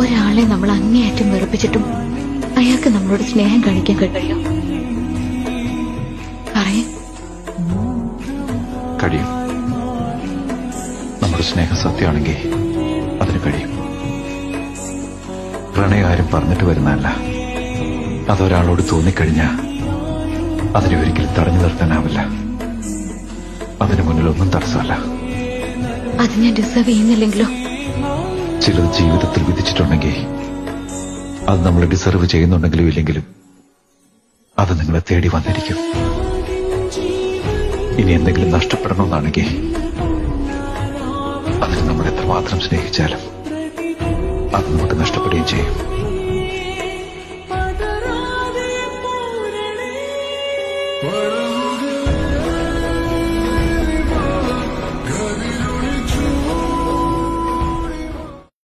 ഒരാളെ നമ്മൾ അങ്ങേയറ്റം വെറുപ്പിച്ചിട്ടും അയാൾക്ക് നമ്മളോട് സ്നേഹം കാണിക്കാൻ കഴിയോ? പറയേ. കഴിയും. നമ്മുടെ സ്നേഹം സത്യമാണെങ്കിൽ അതിന് കഴിയും. പ്രണയം ആരും പറഞ്ഞിട്ട് വരുന്നതല്ല. അതൊരാളോട് തോന്നിക്കഴിഞ്ഞാൽ അതിനെ ഒരിക്കലും തടഞ്ഞു നിർത്താനാവില്ല. അതിനു മുന്നിൽ ഒന്നും തടസ്സമല്ല. അത് ഞാൻ ഡിസേർവ് ചെയ്യുന്നില്ലെങ്കിലോ? ചിലത് ജീവിതത്തിൽ വിധിച്ചിട്ടുണ്ടെങ്കിൽ അത് നമ്മൾ ഡിസർവ് ചെയ്യുന്നുണ്ടെങ്കിലും ഇല്ലെങ്കിലും അത് നിങ്ങളെ തേടി വന്നിരിക്കും. ഇനി എന്തെങ്കിലും നഷ്ടപ്പെടണമെന്നാണെങ്കിൽ അതിന് നമ്മൾ എത്രമാത്രം സ്നേഹിച്ചാലും അത് നമുക്ക് നഷ്ടപ്പെടുകയും ചെയ്യും. പൂരണേ.